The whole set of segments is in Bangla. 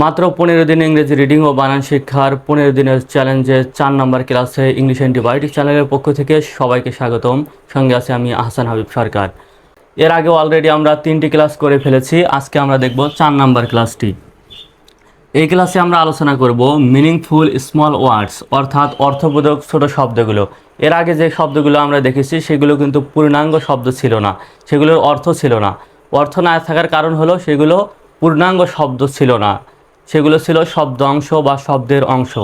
মাত্র পনেরো দিন ইংরেজি রিডিং ও বানান শিক্ষার পনেরো দিনের চ্যালেঞ্জে চার নম্বর ক্লাসে ইংলিশ অ্যান্টিবায়োটিক চ্যানেলের পক্ষ থেকে সবাইকে স্বাগতম। সঙ্গে আছে আমি আহসান হাবিব সরকার। এর আগে অলরেডি আমরা তিনটি ক্লাস করে ফেলেছি, আজকে আমরা দেখব চার নম্বর ক্লাসটি এই ক্লাসে আমরা আলোচনা করব মিনিংফুল স্মল ওয়ার্ডস অর্থাৎ অর্থবোধক ছোট শব্দগুলো। এর আগে যে শব্দগুলো আমরা দেখেছি, সেগুলো কিন্তু পূর্ণাঙ্গ শব্দ ছিল না, সেগুলোর অর্থ ছিল না। অর্থ না থাকার কারণ হলো সেগুলো পূর্ণাঙ্গ শব্দ ছিল না। সেগুলো ছিল শব্দ অংশ বা শব্দের অংশ।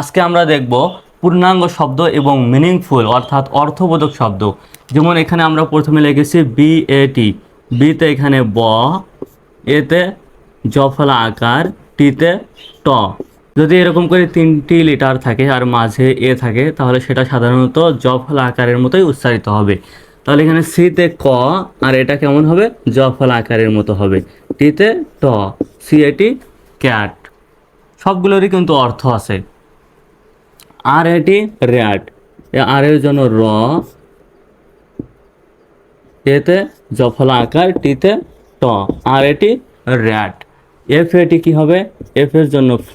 আজকে আমরা দেখব পূর্ণাঙ্গ শব্দ এবং মিনিংফুল অর্থাৎ অর্থবোধক শব্দ। যেমন এখানে আমরা প্রথমে লিখেছি বি এ টি বিতে এখানে ব, এতে জফলা আকার, টিতে ট। যদি এরকম করে তিনটি লিটার থাকে আর মাঝে এ থাকে, তাহলে সেটা সাধারণত জফলা আকারের মতোই উচ্চারিত হবে। তাহলে এখানে সিতে ক, আর এটা কেমন হবে? জফলা আকারের মতো হবে। টিতে ট সি এটি ক্যাট সবগুলোরই কিন্তু অর্থ আছে। আর এটি র্যাট আর এর জন্য র, এতে জফলা আকার, টিতে ট। আর এটি র্যাট এফ এটি কি হবে? এফ এর জন্য ফ,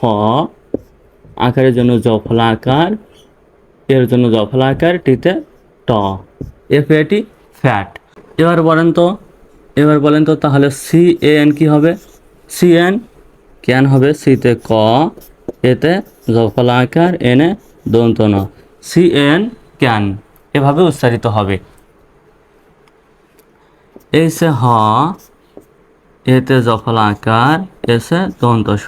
আকারের জন্য জফলা আকার এর জন্য জফলা আকার, টিতে ট। এফ এটি ফ্যাট এবার বলেন তো, এবার বলেন তো তাহলে সি এ এন কি হবে? সি এন ক্যান হবে, সিতে ক, এতে জফলা আকার এনে দন্ত ন সি এন ক্যান এভাবে উচ্চারিত হবে। এসে হ, এতে জফলা আকার এসে দন্ত স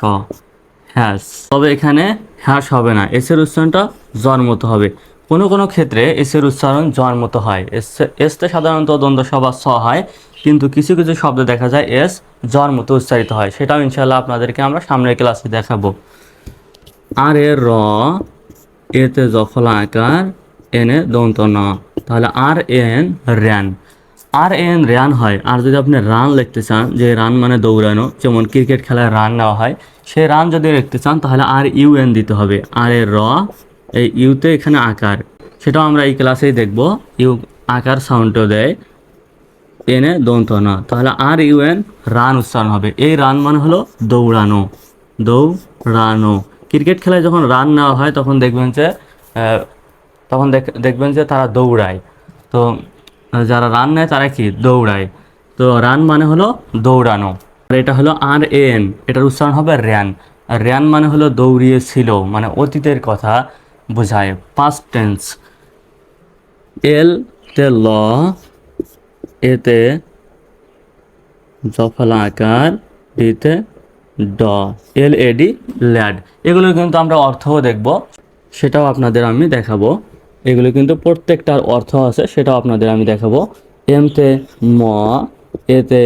হ্যাস তবে এখানে হ্যাস হবে না, এসের উচ্চারণটা জ্বর মতো হবে। কোনো কোনো ক্ষেত্রে এসের উচ্চারণ জ্বর মতো হয়। এস, এসতে সাধারণত দ্বন্দ্ব স বা স হয়। কিন্তু কিছু কিছু শব্দ দেখা যায় এস জ্বর মতো উচ্চারিত হয়। সেটাও ইনশাল্লাহ আপনাদেরকে আমরা সামনের ক্লাসে দেখাবো। আর এ র, এতে জফলা আকার, এনে দন্ত ন। তাহলে R N ran. R N ran হয়। আর যদি আপনি রান লিখতে চান, যে রান মানে দৌড়ানো, যেমন ক্রিকেট খেলায় রান নেওয়া হয় সেই রান যদি লিখতে চান, তাহলে আর ইউ এন দিতে হবে। আর এর র, এই ইউতে এখানে আকার। সেটাও আমরা এই ক্লাসেই দেখব। ইউ আকার সাউন্ডও দেয়। এনে দন্ত না। তাহলে আর ইউ এন রান উচ্চারণ হবে। এই রান মানে হলো দৌড়ানো। দৌড়ানো। ক্রিকেট খেলায় যখন রান নেওয়া হয়, তখন দেখবেন যে তখন দেখ- দেখবেন যে তারা দৌড়ায়। তো, যারা রান নেয়, তারা কি? দৌড়ায়। তো রান মানে হলো দৌড়ানো। আর এটা হলো আর এন। এটার উচ্চারণ হবে র্যান। আর র্যান মানে হলো দৌড়িয়েছিল মানে অতীতের কথা বোঝায়। পাস্ট টেন্স এল তে ল এতে জফলা আকার ডিতে ড এল এডি ল্যাড। এগুলো কিন্তু আমরা অর্থও দেখব। সেটাও আপনাদের আমি দেখাবো। এগুলো কিন্তু প্রত্যেকটার অর্থ আছে, সেটাও আপনাদের আমি দেখাবো। এমতে ম, এতে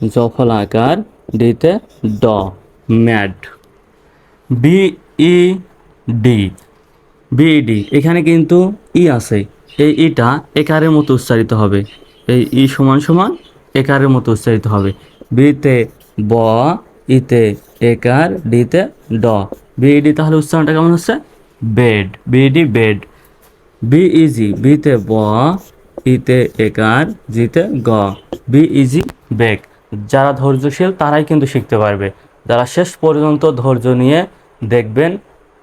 জফলা আকার ডিতে ড, mad. B E D BD এখানে কিন্তু ই আছে। এই ইটা একারের মতো উচ্চারিত হবে। এই ই সমান সমান একারের মতো উচ্চারিত হবে। বিতে ব, ইতে একার, ডিতে ড। বিডি তাহলে উচ্চারণটা কেমন হচ্ছে? Bed. BD bed. B E D, বিতে ব, ইতে একার, জিতে গ। বি ইজি বেক যারা ধৈর্যশীল তারাই কিন্তু শিখতে পারবে। যারা শেষ পর্যন্ত ধৈর্য নিয়ে দেখবেন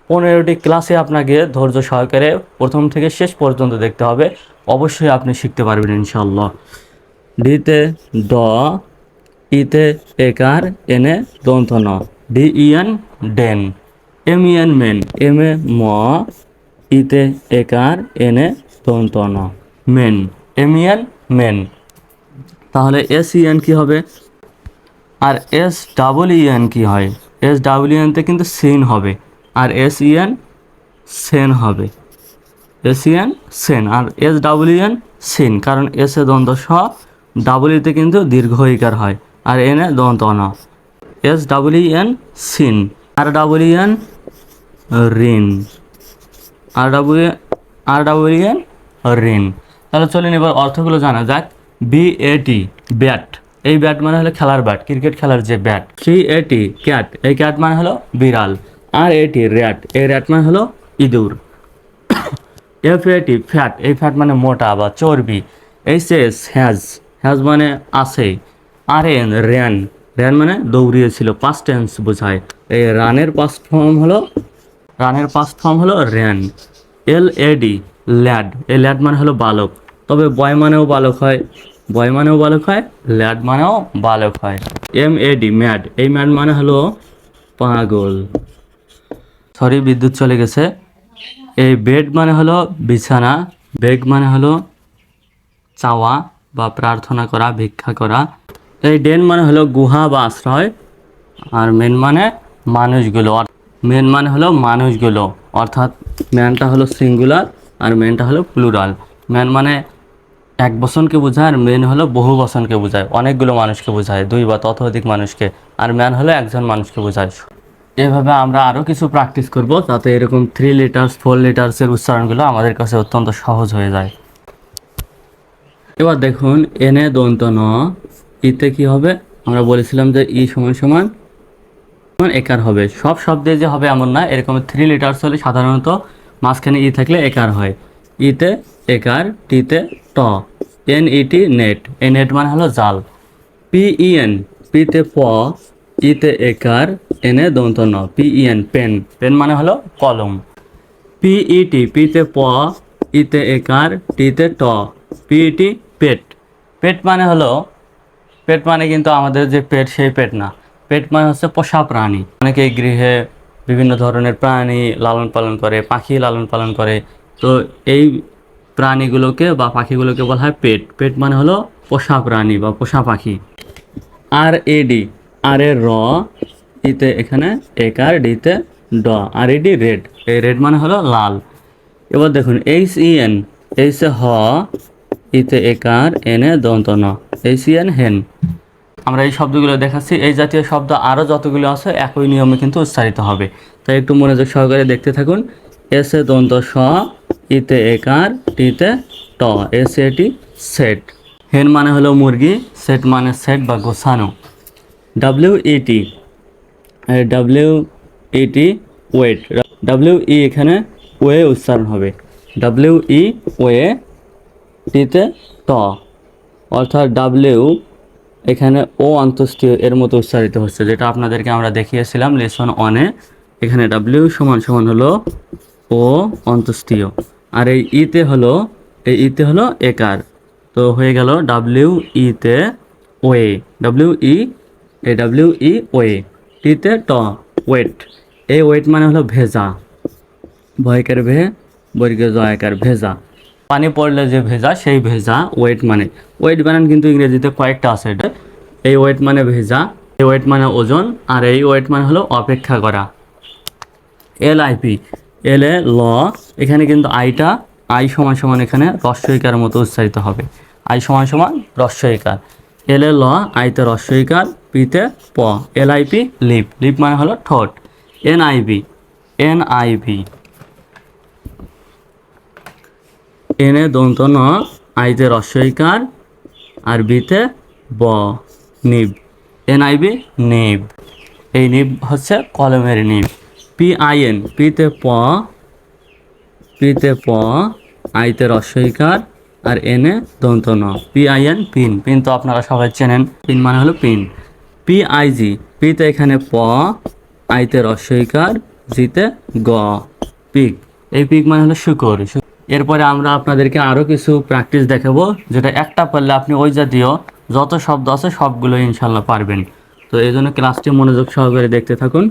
পনেরোটি ক্লাসে আপনাকে ধৈর্য সহকারে প্রথম থেকে শেষ পর্যন্ত দেখতে হবে। অবশ্যই আপনি শিখতে পারবেন ইনশাল্লাহ ডিতে ড, ইতে একার, এনে দন্ত ন। D E N den. M E N men. M A ম, ইতে একার, এনে দন্ত ন। Men. M E N men. তাহলে এস ইএন কি হবে? আর এস ডাবল ইএন কি হয়? এস ডাবল ইএনতে কিন্তু সিন হবে। আর এস ইএন সেন হবে। এস ইএন সেন আর S double E N sen কারণ এস এ দ্বন্দ্ব স ইতে কিন্তু দীর্ঘ ইকার হয় আর এন এ দন্ত না। S double E N seen R double E N reen আর double R double E N reen তাহলে চলেন এবার অর্থগুলো জানা যাক। বি টি ব্যাট এই ব্যাট মানে হলো খেলার ব্যাট ক্রিকেট খেলার যে ব্যাট সি টি ক্যাট এই ক্যাট মানে হলো বিড়াল। আর এটি র্যাট এই র্যাট মানে হলো ইঁদুর। এফ এটি ফ্যাট এই ফ্যাট মানে মোটা বা চর্বি। এইচ এস হ্যাজ হ্যাজ মানে আছে। আর এন র্যান র্যান মানে দৌড়িয়েছিল পাস্ট টেন্স বোঝায়। এই রানের পাস্ট ফর্ম হলো, রানের পাস্ট ফর্ম হলো ran L A D lad এই ল্যাড মানে হলো বালক। তবে বয় মানেও বালক হয়। বয় মানেও বালক হয় ল্যাড মানেও বালক হয়। এম এ ডি ম্যাড এই ম্যাড মানে হলো পাগল। সরি, বিদ্যুৎ চলে গেছে। এই বেড মানে হলো বিছানা, বেগ মানে হলো চাওয়া বা প্রার্থনা করা, ভিক্ষা করা। এই ডেন মানে হলো গুহা বা আশ্রয়, আর মেন মানে মানুষগুলো। মেন মানে হলো মানুষগুলো, অর্থাৎ ম্যানটা হলো সিঙ্গুলার আর মেনটা হলো প্লুরাল। ম্যান মানে এক বসনকে বোঝায় আর মেন হলো বহু বসনকে বোঝায়, অনেকগুলো মানুষকে বোঝায়, দুই বা ততোধিক মানুষকে। আর ম্যান হলো একজন মানুষকে বোঝায়। এভাবে আমরা আরও কিছু প্র্যাকটিস করব যাতে এরকম থ্রি লিটার্স ফোর লিটার্সের উচ্চারণগুলো আমাদের কাছে অত্যন্ত সহজ হয়ে যায়। এবার দেখুন, এনে দন্ত ন, ইতে কি হবে? আমরা বলেছিলাম যে ই সমান সমান একার হবে। সব শব্দে যে হবে এমন না, এরকম থ্রি লিটার্স হলে সাধারণত মাঝখানে ই থাকলে একার হয়। ইতে একার, টিতে ট। এন ইটি নেট এ নেট মানে হলো জাল। পি ই এন পিতে প, ইতে একার এনে দন্ত ন P E N pen pen মানে হলো কলম। পিইটি পিতে প ইতে একার টিতে ট। পিইটি পেট। পেট মানে হলো, পেট মানে কিন্তু আমাদের যে পেট, সেই পেট না। পেট মানে হচ্ছে পোষা প্রাণী। অনেকে গৃহে বিভিন্ন ধরনের প্রাণী লালন পালন করে, পাখি লালন পালন করে। তো এই প্রাণীগুলোকে বা পাখিগুলোকে বলা হয় পেট। পেট মানে হলো পোষা প্রাণী বা পোষা পাখি। আর এডি আর এর র ইতে এখানে একার ডিতে ড আর এডি রেড এই রেড মানে হলো লাল। এবার দেখুন এইচ ই এন এইচ এ হ ইতে একার এনে দন্ত ন। এইচ ই এন হেন আমরা এই শব্দগুলো দেখাচ্ছি। এই জাতীয় শব্দ আরও যতগুলো আছে, একই নিয়মে কিন্তু উচ্চারিত হবে। তাই একটু মনোযোগ সহকারে দেখতে থাকুন। এস এ দন্ত স ইতে একার টিতে ট এস এটি সেট হেন মানে হলো মুরগি সেট মানে সেট বা গোছানো। W E W E wet W E এখানে ওয়ে উচ্চারণ হবে। ডাব্লিউ ই ওয়ে টিতে ট অর্থাৎ ডাব্লিউ এখানে ও অন্তস্থীয় এর মতো উচ্চারিত হচ্ছে, যেটা আপনাদেরকে আমরা দেখিয়েছিলাম লেসন অনে এখানে ডাব্লিউ সমান সমান হলো ও অন্তস্থীয় আর এই ইতে হলো, এই ইতে হলো একার। তো হয়ে গেল ডাব্লিউ ইতে ওয়ে ডাব্লিউ ই এ ডাব্লিউ ই ওয়ে টিতে ট ওয়েট এই ওয়েট মানে হলো ভেজা। ভয়কার ভে, বর্গীয় জয়াকার ভেজা। পানি পড়লে যে ভেজা, সেই ভেজা ওয়েট মানে। ওয়েট বানান কিন্তু ইংরেজিতে কয়েকটা আছে এটা। এই ওয়েট মানে ভেজা, এই ওয়েট মানে ওজন, আর এই ওয়েট মানে হলো অপেক্ষা করা। এল আইপি এল এ ল, এখানে কিন্তু আইটা আই সমান সমান এখানে রস্বইকার মতো উচ্চারিত হবে। আই সমান সমান রস্বইকার এল ল আইতে রস্বইকার পিতে প, L I P, lip. Lip মানে হলো ঠোঁট। N I B N I V. এনে দন্ত ন আইতে রস্বইকার আর বিতে ব, নিব। এন আই বি নিব। এই নিব হচ্ছে কলমের নিব। পি আই এন, পিতে প পিতে প আইতে রস্বইকার আর এনে দন্ত ন P I N pin pin তো আপনারা সবাই চেনেন। পিন মানে হলো পিন পি আই জি পিতে এখানে প আইতে রস্বইকার জিতে গ পিক এই পিক মানে হলো শুকর। এরপরে আমরা আপনাদেরকে আরও কিছু প্র্যাকটিস দেখাবো, যেটা একটা পারলে আপনি ওই জাতীয় যত শব্দ আছে সবগুলো ইনশাল্লাহ পারবেন। তো এই জন্য ক্লাসটি মনোযোগ সহকারে দেখতে থাকুন।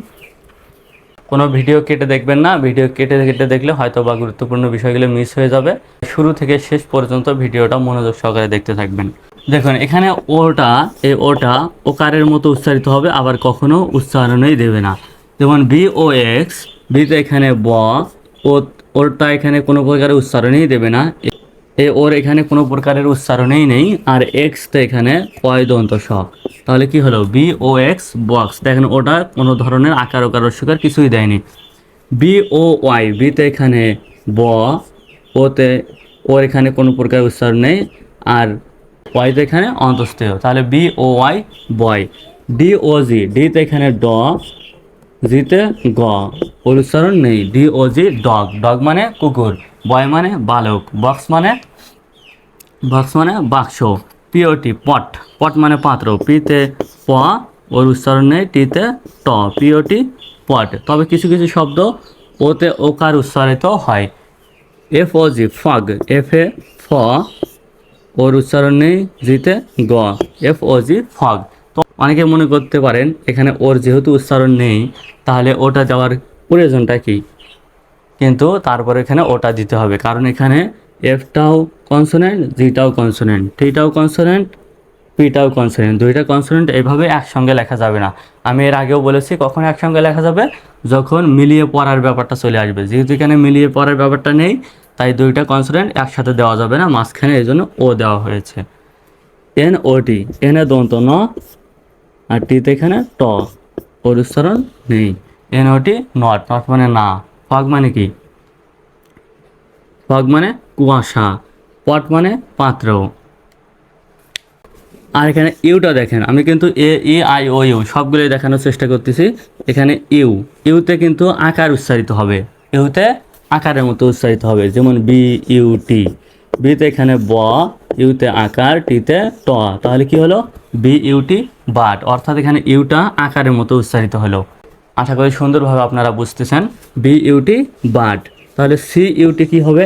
কোনো ভিডিও কেটে দেখবেন না। ভিডিও কেটে কেটে দেখলে হয়তো বা গুরুত্বপূর্ণ বিষয়গুলো মিস হয়ে যাবে। শুরু থেকে শেষ পর্যন্ত ভিডিওটা মনোযোগ সহকারে দেখতে থাকবেন। দেখুন, এখানে ওটা, এই ওটা ওকারের মতো উচ্চারিত হবে, আবার কখনো উচ্চারণই দেবে না। যেমন বি ও এক্স বিতে এখানে ব, ও ওরটা এখানে কোনো প্রকারের উচ্চারণই দেবে না। এ ওর এখানে কোনো প্রকারের উচ্চারণেই নেই, আর এক্স তো এখানে কয় দন্ত স তাহলে কি হলো? বি ও এক্স বক্স দেখেন ওটা কোনো ধরনের আকার ওকার রস্যকার কিছুই দেয়নি। বি ও ওয়াই বিতে এখানে ব ওতে ওর এখানে কোনো প্রকার উচ্চারণ নেই, আর ওয়াই ওয়াইতে এখানে অন্তস্থেয়। তাহলে B O Y boy D O G ডিতে এখানে ড জিতে গ। ওর উচ্চারণ নেই। D O G dog dog মানে কুকুর। বয় মানে বালক বক্স মানে বক্স মানে বাক্স পিওটি পট পট মানে পাত্র পিতে প, ওর উচ্চারণ নেই টিতে ট পিওটি পট তবে কিছু কিছু শব্দ ওতে ওকার উচ্চারিত হয়। F O G fog F এ ফ ওর উচ্চারণ নেই জিতে গ এফ ও জি ফগ তো অনেকে মনে করতে পারেন, এখানে ওর যেহেতু উচ্চারণ নেই, তাহলে ওটা দেওয়ার প্রয়োজনটা কি? কিন্তু তারপরে এখানে ওটা দিতে হবে। কারণ এখানে এফটাও কনসোনেন্ট জিটাও কনসোনেন্ট টিটাও কনসোনেন্ট পিটাও কনসোনেন্ট দুইটা কনসোনেন্ট এইভাবে একসঙ্গে লেখা যাবে না। আমি এর আগেও বলেছি, কখন একসঙ্গে লেখা যাবে? যখন মিলিয়ে পড়ার ব্যাপারটা চলে আসবে। যেহেতু এখানে মিলিয়ে পড়ার ব্যাপারটা নেই, তাই দুইটা কনসোনেন্ট একসাথে দেওয়া যাবে না। মাঝখানে এই জন্য ও দেওয়া হয়েছে। এন ও টি এন দন্ত ন, আর টিতে এখানে ট। ওর উচ্চারণ নেই। N O T not not মানে না। ফগ মানে কি? ফগ মানে কুয়াশা, পট মানে পাত্র। আর এখানে ইউটা দেখেন, আমি কিন্তু এ, ই, আই, ও, ইউ সবগুলোই দেখানোর চেষ্টা করতেছি। এখানে ইউ, ইউতে কিন্তু আকার উচ্চারিত হবে। ইউতে আকারের মতো উচ্চারিত হবে, যেমন বি, ইউ, টি। বিতে এখানে ব, ইউতে আকার, টিতে ট। তাহলে কি হলো? B U T but. অর্থাৎ এখানে ইউটা আকারের মতো উচ্চারিত হলো। আশা করি সুন্দরভাবে আপনারা বুঝতেছেন। বি ইউটি বাট তাহলে সি ইউটি কি হবে?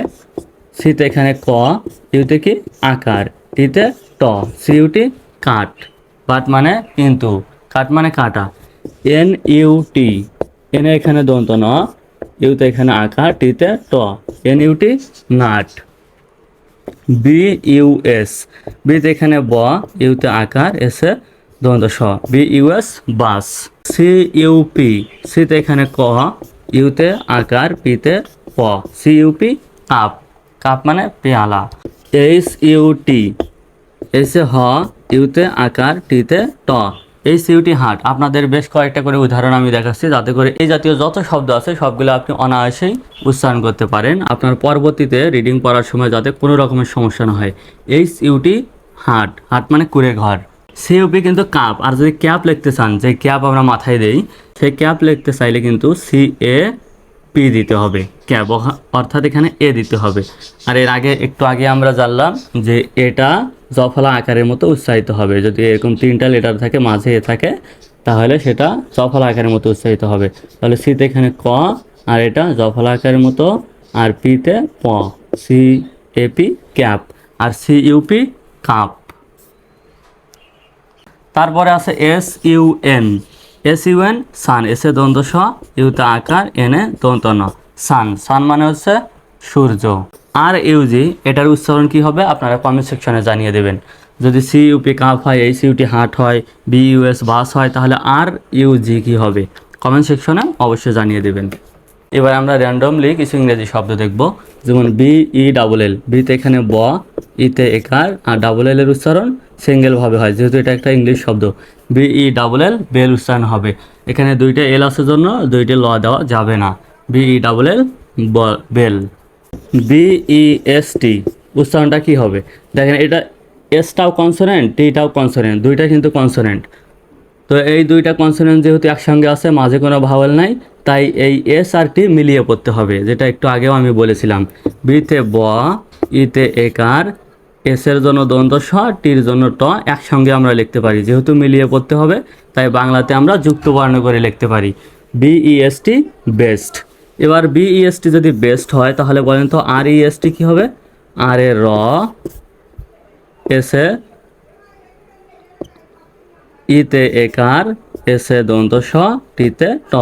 সিতে এখানে ক ইউতে কি? আকার। টিতে ট সি ইউটি কাট বাট মানে কিন্তু কাট মানে কাটা। এন ইউটি এন এখানে দন্ত ন ইউতে এখানে আকার টিতে ট। N U T nut. B U S বিতে এখানে ব ইউতে আকার এসে দ্বন্দ্ব স B U S bus. C U P. সিতে এখানে ক ইউতে আকার পিতে প। C U P cup. Cup মানে পেয়ালা। H U T. এসে হ ইউতে আকার টিতে ট। এই সিউটি হাট। আপনাদের বেশ কয়েকটা করে উদাহরণ আমি দেখাচ্ছি, যাতে করে এই জাতীয় যত শব্দ আছে, সবগুলো আপনি অনায়াসেই উচ্চারণ করতে পারেন। আপনার পরবর্তীতে রিডিং পড়ার সময় যাতে কোনো রকমের সমস্যা না হয়। এই সিউটি হাট। হাট মানে কুড়ে ঘর সিউপি কিন্তু কাপ আর যদি ক্যাপ লিখতে চান, যে ক্যাপ আমরা মাথায় দেই, সেই ক্যাপ লিখতে চাইলে কিন্তু সি এ পি দিতে হবে ক্যাব অর্থাৎ এখানে এ দিতে হবে। আর এর আগে, একটু আগে আমরা জানলাম যে এটা জফলা আকারের মতো উৎসাহিত হবে। যদি এরকম তিনটা লেটার থাকে, মাঝে এ থাকে, তাহলে সেটা জফলা আকারের মতো উৎসাহিত হবে। তাহলে সিতে এখানে ক, আর এটা জফলা আকারের মতো, আর পিতে প সি এপি ক্যাপ আর সি ইউপি কাপ তারপরে আছে S U N S U N sun এসে দ্বন্দ্ব স ইউতে আকার এনে দন্ত ন। সান সান মানে হচ্ছে সূর্য। আর ইউজি এটার উচ্চারণ কি হবে? আপনারা কমেন্ট সেকশনে জানিয়ে দেবেন। যদি সি ইউপি কাপ হয় এই সিউটি হাট হয় বি ইউএস বাস হয়, তাহলে আর ইউজি কি হবে? কমেন্ট সেকশনে অবশ্যই জানিয়ে দেবেন। এবার আমরা র্যান্ডমলি কিছু ইংরেজি শব্দ দেখব। যেমন বি ই ডাবল এল বিতে এখানে ব ইতে একার, আর ডাবল এল এর উচ্চারণ সিঙ্গেল ভাবে হয়, যেহেতু এটা একটা ইংলিশ শব্দ। B E double L bell উচ্চারণ হবে। এখানে দুইটা এল আসার জন্য দুইটা ল দেওয়া যাবে না। B E double L bell B E S T উচ্চারণটা কি হবে? দেখেন, এটা এসটাও কনসোনেন্ট টিটাও কনসোনেন্ট দুইটা কিন্তু কনসোনেন্ট তো এই দুইটা কনসোনেন্ট যেহেতু একসঙ্গে আছে, মাঝে কোনো ভাওয়াল নাই, তাই এই এস আর টি মিলিয়ে পড়তে হবে, যেটা একটু আগেও আমি বলেছিলাম। বিতে ব ইতে একার এস এর জন্য দ্বন্দ্ব স টির জন্য ট একসঙ্গে আমরা লিখতে পারি। যেহেতু মিলিয়ে পড়তে হবে, তাই বাংলাতে আমরা যুক্ত বর্ণ করে লিখতে পারি। B E S T best এবার বিইএসটি যদি বেস্ট হয়, তাহলে বলেন তো আর ইএসটি কী হবে? আর এ র এসে ইতে একার এসে দন্ত স টিতে ট।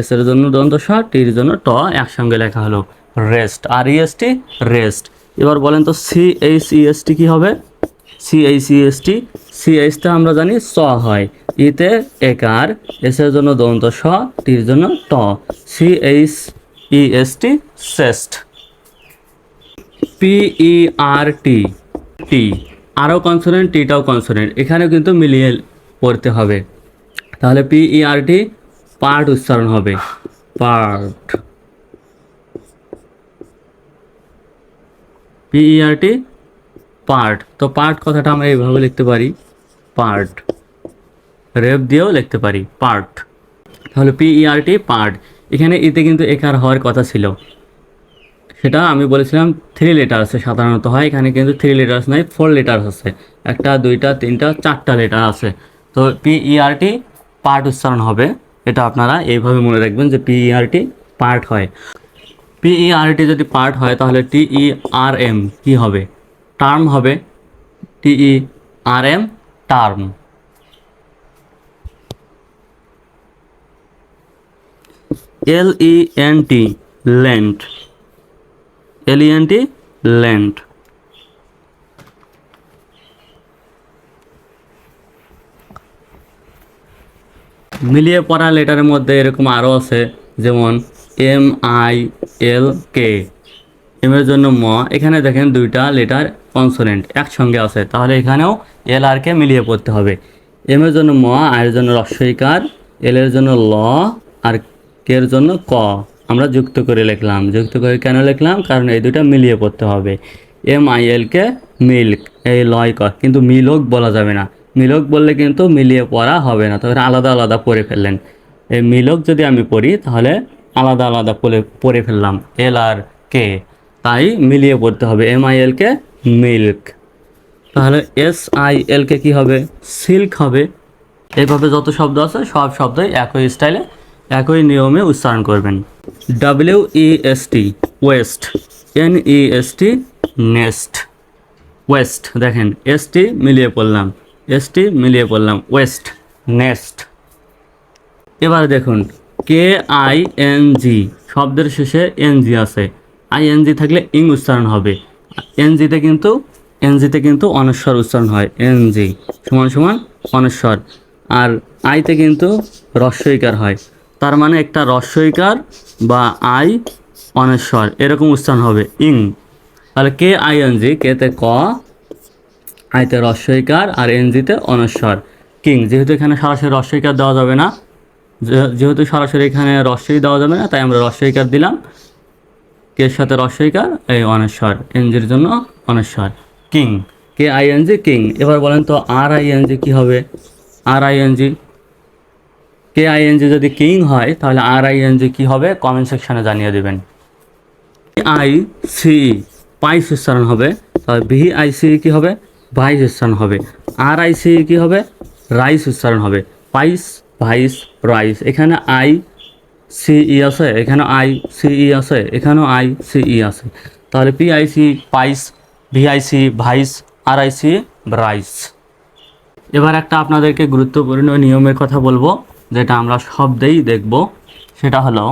এসের জন্য দন্ত স টির জন্য ট একসঙ্গে লেখা হলো। রেস্ট আর ইএসটি রেস্ট এবার বলেন তো সি এইচ ইএসটি কী হবে? C H E S T C এইচটা আমরা জানি স হয়। ইতে একার এসের জন্য দন্ত স টির জন্য ট। C H E S T chest P E R T T আরও কনসোনেন্ট টিটাও কনসোনেন্ট এখানেও কিন্তু মিলিয়ে পড়তে হবে। তাহলে পিই আর টি পার্ট উচ্চারণ হবে। Part P E R T part তো পার্ট কথাটা আমরা এইভাবে লিখতে পারি পার্ট রেপ দিয়েও লিখতে পারি পার্ট তাহলে পিই আর টি পার্ট এখানে ইতে কিন্তু একার হওয়ার কথা ছিল। সেটা আমি বলেছিলাম থ্রি লেটার আছে সাধারণত হয়, এখানে কিন্তু থ্রি লেটার্স নাই ফোর লেটার্স আছে। একটা, দুইটা, তিনটা, চারটা লেটার আছে। তো পিইআরটি পার্ট উচ্চারণ হবে। এটা আপনারা এইভাবে মনে রাখবেন যে P E R T part হয়। পিইআরটি যদি পার্ট হয়, তাহলে টিই আর এম কী হবে? টার্ম হবে T E R M term L E N T land L E N T land মিলিয়ে পড়া লেটারের মধ্যে এরকম আরও আছে, যেমন M I L K M এর জন্য ম। এখানে দেখেন দুইটা লেটার কনসোনেন্ট একসঙ্গে আছে। তাহলে এখানেও এল আর কে মিলিয়ে পড়তে হবে। এম এর জন্য ম এর জন্য রস্বইকার এল এর জন্য ল আর কে এর জন্য ক। আমরা যুক্ত করে লিখলাম। যুক্ত করে কেন লিখলাম? কারণ এই দুটা মিলিয়ে পড়তে হবে। M I L K milk এই লয় ক। কিন্তু মিলক বলা যাবে না। মিলক বললে কিন্তু মিলিয়ে পড়া হবে না। তবে আলাদা আলাদা পড়ে ফেললেন। এই মিলক যদি আমি পড়ি, তাহলে আলাদা আলাদা পড়ে পড়ে ফেললাম। এল আর কে তাই মিলিয়ে পড়তে হবে। M I L K milk তাহলে এস আই এল কে কী হবে? সিল্ক হবে। এভাবে যত শব্দ আছে, সব শব্দই একই স্টাইলে একই নিয়মে উচ্চারণ করবেন। W E S T west N E S T nest west দেখেন এস টি মিলিয়ে পড়লাম। এস টি মিলিয়ে পড়লাম। ওয়েস্ট নেস্ট এবার দেখুন কে আই এন জি শব্দের শেষে এন জি আছে। আই এন জি থাকলে ইং উচ্চারণ হবে। এন জিতে কিন্তু এন জিতে কিন্তু অনস্বর উচ্চারণ হয় এন জি সমান সমান অনস্বর। আর আইতে কিন্তু রস্বইকার হয়। তার মানে একটা রস্বইকার বা আই অনস্বর, এরকম উচ্চারণ হবে, ইং। তাহলে কে আই এন জি কেতে ক আইতে রস্বইকার আর এনজিতে অনস্বর, কিং। যেহেতু এখানে সরাসরি রস্বইকার দেওয়া যাবে না যেহেতু সরাসরি এখানে রস্বই দেওয়া যাবে না, তাই আমরা রস্বইকার দিলাম। কের সাথে রস্বইকার এই অনস্বর এনজির জন্য অনস্বর king, K I N G king. এবার বলেন তো আর আইএনজি কী হবে? R I N G K I N G যদি কিং হয়, তাহলে আর আইএনজি কী হবে? কমেন্ট সেকশনে জানিয়ে দেবেন। আই সি পাইস উচ্চারণ হবে, তাহলে ভি আই সি কি হবে? ভাইস উচ্চারণ হবে। আর আই সি কি হবে? রাইস উচ্চারণ হবে। Pice vice, rice. এখানে আই, সি, ই আছে। এখানে আই, সি, ই আছে। এখানেও আই, সি, ই আছে। তাহলে P, I, C, pice, V, I, C, vice, R, I, C, rice. এবার একটা আপনাদেরকে গুরুত্বপূর্ণ নিয়মের কথা বলব, যেটা আমরা শব্দেই দেখব। সেটা হলো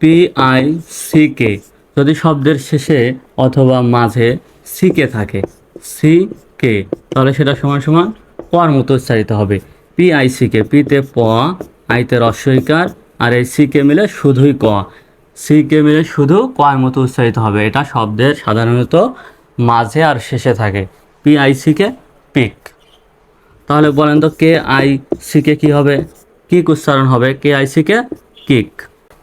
পি, আই, সি, কে। যদি শব্দের শেষে অথবা মাঝে সি, কে থাকে, সি, কে, তাহলে সেটা সমান সমান পর মতো উচ্চারিত হবে। পি আই সি কে পিতে প আইতে রস্বইকার আর এই সি কে মিলে শুধুই ক। সি কে মিলে শুধু কর মতো উচ্চারিত হবে। এটা শব্দের সাধারণত মাঝে আর শেষে থাকে। P I C K, pick. তাহলে বলেন তো কে আই সিকে কি হবে? কিক উচ্চারণ হবে। K I C K kick.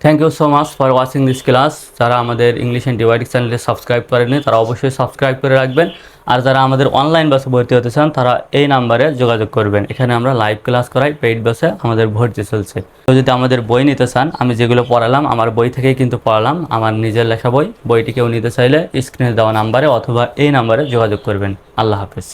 Thank you so much for watching this class যারা আমাদের ইংলিশ অ্যান্টিবায়োটিক চ্যানেলে সাবস্ক্রাইব করেনি তারা অবশ্যই সাবস্ক্রাইব করে রাখবেন। আর যারা আমাদের অনলাইন বাসে ভর্তি হতে চান, তারা এই নাম্বারে যোগাযোগ করবেন। এখানে আমরা লাইভ ক্লাস করাই পেইড বাসে আমাদের ভর্তি চলছে। তো যদি আমাদের বই নিতে চান, আমি যেগুলো পড়ালাম, আমার বই থেকেই কিন্তু পড়ালাম। আমার নিজের লেখা বই, বইটি কেউ নিতে চাইলে স্ক্রিনে দেওয়া নাম্বারে অথবা এই নাম্বারে যোগাযোগ করবেন। আল্লাহ হাফেজ।